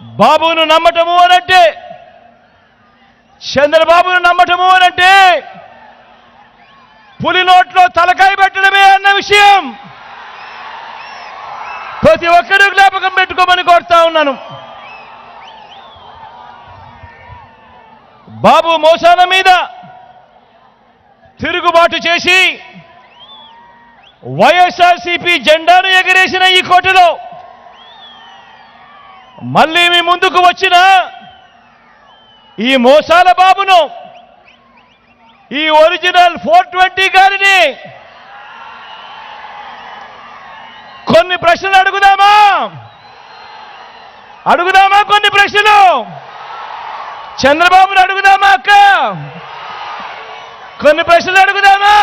బాబును నమ్మటము అనంటే చంద్రబాబును నమ్మటము అనంటే పులి నోట్లో తలకాయ పెట్టడమే అన్న విషయం. ప్రతి ఒక్కరూ జ్ఞాపకం పెట్టుకోమని కోరుతా ఉన్నాను. బాబు మోసాల మీద తిరుగుబాటు చేసి వైఎస్ఆర్సీపీ జెండాను ఎగరేసిన ఈ కోటలో మళ్ళీ మీ ముందుకు వచ్చిన ఈ మోసాల బాబును ఈ ఒరిజినల్ ఫోర్ ట్వంటీ గారిని కొన్ని ప్రశ్నలు అడుగుదామా? అడుగుదామా కొన్ని ప్రశ్నలు? చంద్రబాబును అడుగుదామా అక్క? కొన్ని ప్రశ్నలు అడుగుదామా?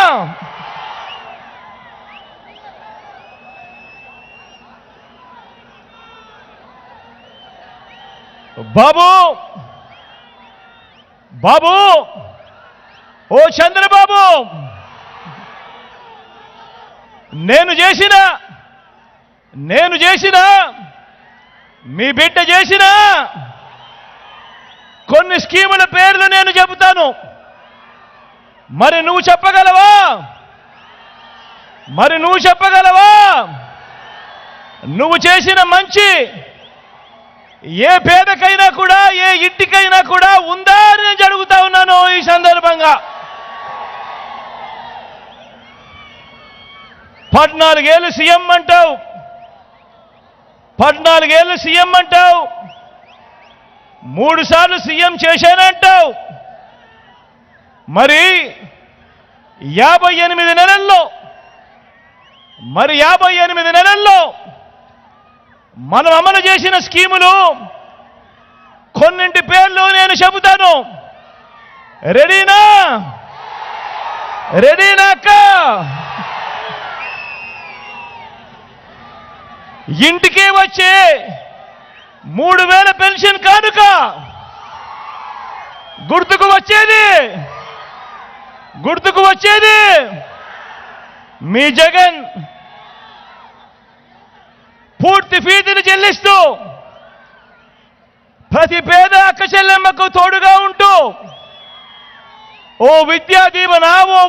బాబు! బాబు! ఓ చంద్రబాబు! నేను చేసిన నేను చేసిన మీ బిడ్డ చేసిన కొన్ని స్కీముల పేర్లు నేను చెబుతాను. మరి నువ్వు చెప్పగలవా? మరి నువ్వు చెప్పగలవా? నువ్వు చేసిన మంచి ఏ పేదకైనా కూడా ఏ ఇంటికైనా కూడా ఉందా అని నేను అడుగుతా ఉన్నాను ఈ సందర్భంగా. పద్నాలుగేళ్ళు సీఎం అంటావు. పద్నాలుగేళ్ళు సీఎం అంటావు. మూడు సార్లు సీఎం చేశానంటావు మరి యాభై ఎనిమిది నెలల్లో మరి యాభై ఎనిమిది నెలల్లో మనం అమలు చేసిన స్కీములు కొన్నింటి పేర్లు నేను చెబుతాను. రెడీనా? రెడీనా అక్క? ఇంటికి వచ్చే మూడు వేల పెన్షన్ కానుక. గుర్తుకు వచ్చేది? గుర్తుకు వచ్చేది? మీ జగన్ పూర్తి ఫీజులు చెల్లిస్తూ ప్రతి పేద అక్క చెల్లెమ్మకు తోడుగా ఉంటూ ఓ విద్యా దీవెన ఓ